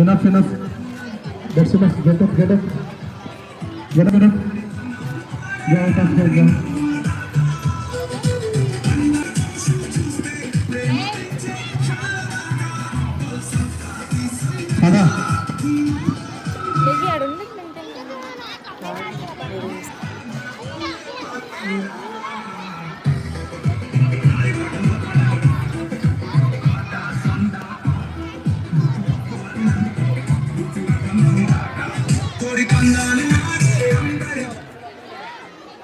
enough enough. That's enough. Get up get up. Get up get up. Get up get up,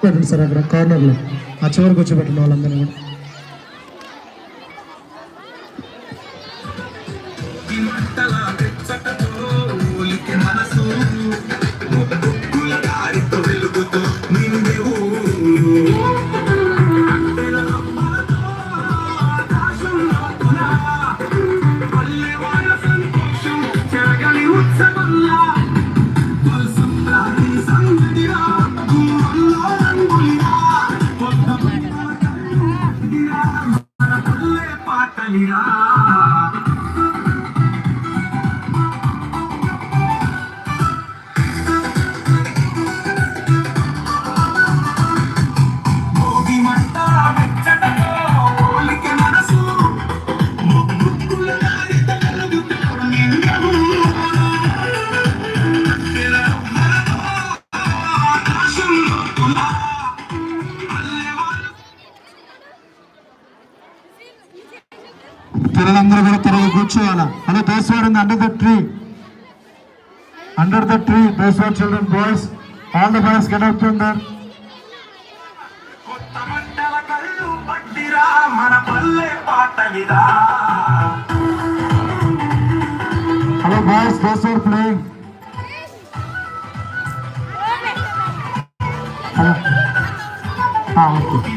పెట్టండి sir అక్కడ కార్నర్లో ఆ చివరికి వచ్చి పెట్టండి వాళ్ళందరినీ కూడా. మన పాటలిరా. పిల్లలందరూ కూడా త్వరగా కూర్చోవాలా? హలో దోస్ ఉంది under the tree under the tree are children boys all the boys get out there hello boys are playing hello okay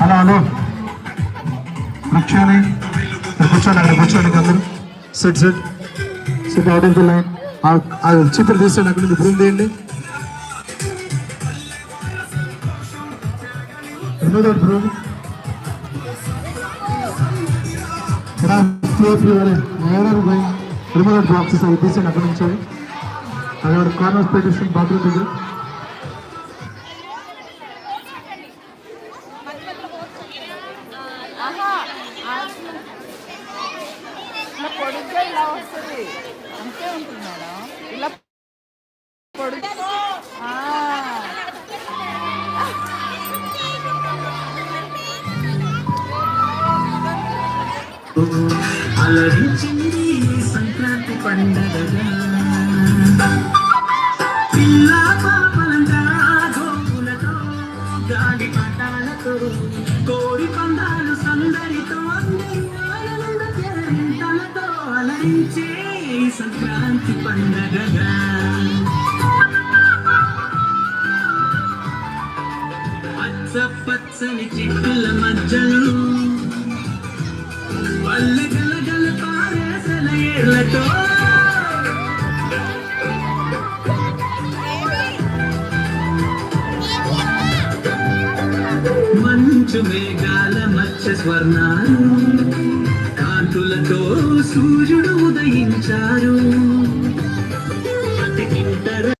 hello hello కూర్చోని కూర్చోండి అక్కడ కూర్చోండి అందరూ. Sit sit sit out of the line ఆ చిత్రం తీసేయండి అక్కడ నుంచి బ్రూమ్ తీయండి? Remove that boxes అవి తీసేయండి అక్కడ నుంచి అక్కడ కార్నర్స్ పెట్టేసి బాత్రూమ్ దగ్గర. ఇలా ఇలా వస్తుంది అంతే ఉంటుంది మేడం ఇలా పొడుగు. అలరించింది సంక్రాంతి పండగగా పిల్ల పాపలంతా గోపులతో గాలి పటాలతో కోడి పందాలు సందరితో కేరింతలతో అలరించే ఈ సంక్రాంతి పండగగా. పచ్చ పచ్చని చెట్టుల మధ్యలో పల్లె గలగల పారేసల ఏళ్ళతో మంచు మేఘాల మత్స్య స్వర్ణాలు సూర్యుడు ఉదయించారు. అతికింటారా